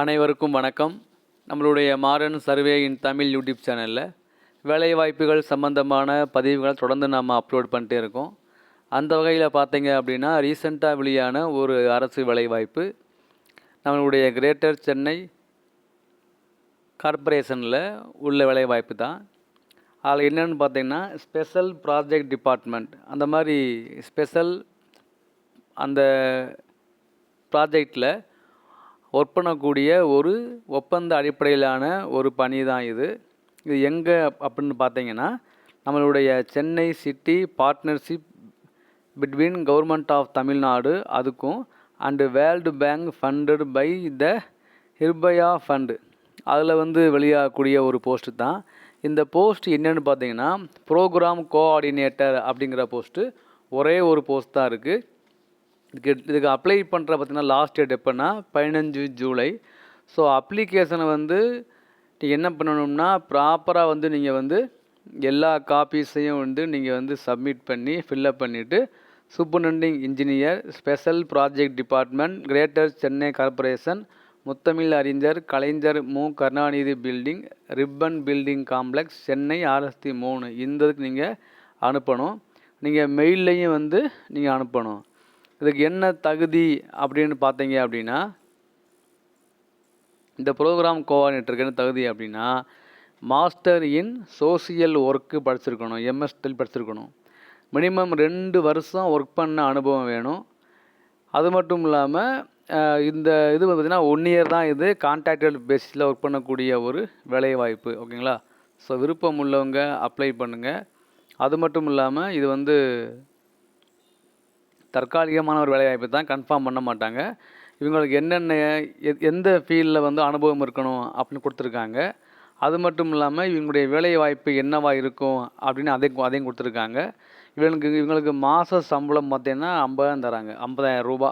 அனைவருக்கும் வணக்கம். நம்மளுடைய Maran survey in Tamil YouTube சேனலில் வேலைவாய்ப்புகள் சம்பந்தமான பதிவுகளை தொடர்ந்து நாம் அப்லோட் பண்ணிட்டே இருக்கோம். அந்த வகையில் பார்த்தீங்க அப்படின்னா ரீசெண்டாக வெளியான ஒரு அரசு வேலைவாய்ப்பு நம்மளுடைய கிரேட்டர் சென்னை கார்ப்பரேஷனில் உள்ள வேலைவாய்ப்பு தான். அதில் என்னென்னு பார்த்தீங்கன்னா ஸ்பெஷல் ப்ராஜெக்ட் டிபார்ட்மெண்ட் அந்த மாதிரி ஸ்பெஷல் அந்த ப்ராஜெக்டில் ஒர்க் பண்ணக்கூடிய ஒரு ஒப்பந்த அடிப்படையிலான ஒரு பணி தான் இது. இது எங்கே அப்படின்னு பார்த்தீங்கன்னா நம்மளுடைய Chennai city partnership between government of Tamil Nadu அதுக்கும் and world bank funded by the ஹிர்பயா fund அதில் வந்து வெளியாகக்கூடிய ஒரு போஸ்ட்டு தான். இந்த போஸ்ட் என்னென்னு பார்த்தீங்கன்னா ப்ரோக்ராம் கோஆர்டினேட்டர் அப்படிங்கிற போஸ்ட்டு ஒரே ஒரு போஸ்ட் தான் இருக்குது இதுக்கு இதுக்கு அப்ளை பண்ணுற பார்த்தீங்கன்னா லாஸ்ட் டேட் எப்போன்னா பதினஞ்சு ஜூலை. ஸோ அப்ளிகேஷனை வந்து நீங்கள் என்ன பண்ணணும்னா ப்ராப்பராக வந்து நீங்கள் வந்து எல்லா காப்பீஸையும் வந்து நீங்கள் வந்து சப்மிட் பண்ணி ஃபில்லப் பண்ணிவிட்டு superintending engineer special project department greater Chennai corporation Muthamizh Arignar Kalaignar Mu Karunanidhi building Ripon building complex Chennai RST மூணு. இந்த இதுக்கு நீங்கள் அனுப்பணும். நீங்கள் மெயில்லையும் வந்து நீங்கள் அனுப்பணும். இதுக்கு என்ன தகுதி அப்படின்னு பார்த்தீங்க அப்படின்னா இந்த ப்ரோக்ராம் கோஆர்டினேட்டருக்கு என்ன தகுதி அப்படின்னா மாஸ்டர் இன் சோசியல் ஒர்க்கு படிச்சிருக்கணும் எம்எஸ்டில் படிச்சிருக்கணும். மினிமம் ரெண்டு வருஷம் ஒர்க் பண்ண அனுபவம் வேணும். அது மட்டும் இல்லாமல் இந்த இது பார்த்திங்கன்னா ஒன் இயர் தான் இது கான்ட்ராக்டட் பேஸிஸில் ஒர்க் பண்ணக்கூடிய ஒரு வேலைவாய்ப்பு ஓகேங்களா ஸோ விருப்பம் உள்ளவங்க அப்ளை பண்ணுங்கள் அது மட்டும் இல்லாமல் இது வந்து தற்காலிகமான ஒரு வேலைவாய்ப்பு தான் கன்ஃபார்ம் பண்ண மாட்டாங்க. இவங்களுக்கு என்னென்ன எந்த ஃபீல்டில் வந்து அனுபவம் இருக்கணும் அப்படின்னு கொடுத்துருக்காங்க. அது மட்டும் இல்லாமல் இவங்களுடைய வேலைவாய்ப்பு என்னவா இருக்கும் அப்படின்னு அதையும் அதையும் கொடுத்துருக்காங்க. இவங்களுக்கு இவங்களுக்கு மாத சம்பளம் பார்த்தீங்கன்னா ஐம்பதாயிரம் தராங்க. ஐம்பதாயிரம் ரூபா.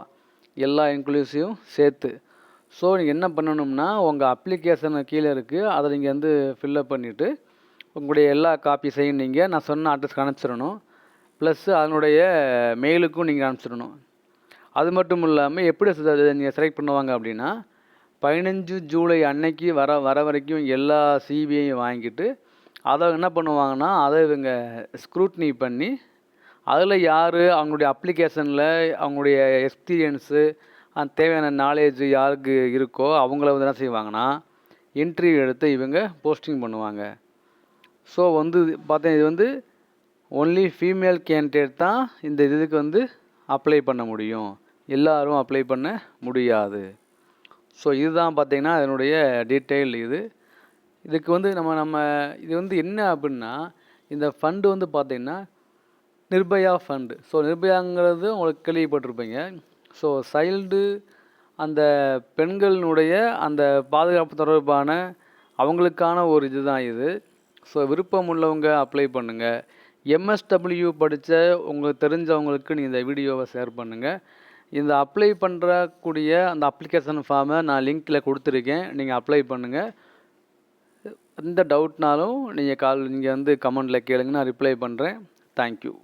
எல்லா இன்க்ளூசிவும் சேர்த்து. ஸோ நீங்கள் என்ன பண்ணணும்னா உங்கள் அப்ளிகேஷன் கீழே இருக்குது அதை நீங்கள் வந்து ஃபில்லப் பண்ணிவிட்டு உங்களுடைய எல்லா காப்பீஸையும் நீங்கள் நான் சொன்ன அட்ரஸ்க்கு அனுப்பிச்சிடணும். ப்ளஸ்ஸு அதனுடைய மெயிலுக்கும் நீங்கள் அனுப்பிச்சிடணும். அது மட்டும் இல்லாமல் எப்படி நீங்கள் செலக்ட் பண்ணுவாங்க அப்படின்னா பதினஞ்சு ஜூலை அன்னைக்கு வர வர வரைக்கும் எல்லா சிபிஐயும் வாங்கிட்டு அதை என்ன பண்ணுவாங்கன்னா அதை இவங்க ஸ்க்ரூட்னி பண்ணி அதில் யார் அவங்களுடைய அப்ளிகேஷனில் அவங்களுடைய எக்ஸ்பீரியன்ஸு அந்த தேவையான நாலேஜ் யாருக்கு இருக்கோ அவங்கள வந்து என்ன செய்வாங்கன்னா இன்டர்வியூ எடுத்து இவங்க போஸ்டிங் பண்ணுவாங்க. ஸோ வந்து பார்த்தேன் இது வந்து ஒன்லி ஃபீமேல் கேண்டிடேட் தான் இந்த இதுக்கு வந்து அப்ளை பண்ண முடியும். எல்லாரும் அப்ளை பண்ண முடியாது. ஸோ இதுதான் பார்த்திங்கன்னா அதனுடைய டீட்டெயில் இது. இதுக்கு வந்து நம்ம நம்ம இது வந்து என்ன அப்படின்னா இந்த ஃபண்டு வந்து பார்த்திங்கன்னா நிர்பயா ஃபண்டு ஸோ நிர்பயாங்கிறது உங்களுக்கு கேள்விப்பட்டிருப்பீங்க. ஸோ சைல்டு அந்த பெண்களினுடைய அந்த பாதுகாப்பு தொடர்பான அவங்களுக்கான ஒரு இதுதான் இது. ஸோ விருப்பம் உள்ளவங்க அப்ளை பண்ணுங்கள் எம்எஸ்டபிள்யூ படித்த உங்களுக்கு தெரிஞ்சவங்களுக்கு நீங்கள் இந்த வீடியோவை ஷேர் பண்ணுங்கள் இந்த அப்ளை பண்ணுறக்கூடிய அந்த அப்ளிகேஷன் ஃபார்மை நான் லிங்க்கில் கொடுத்துருக்கேன். நீங்கள் அப்ளை பண்ணுங்கள் எந்த டவுட்னாலும் நீங்கள் கால் நீங்கள் வந்து கமெண்டில் கேளுங்க. நான் ரிப்ளை பண்ணுறேன் தேங்க்யூ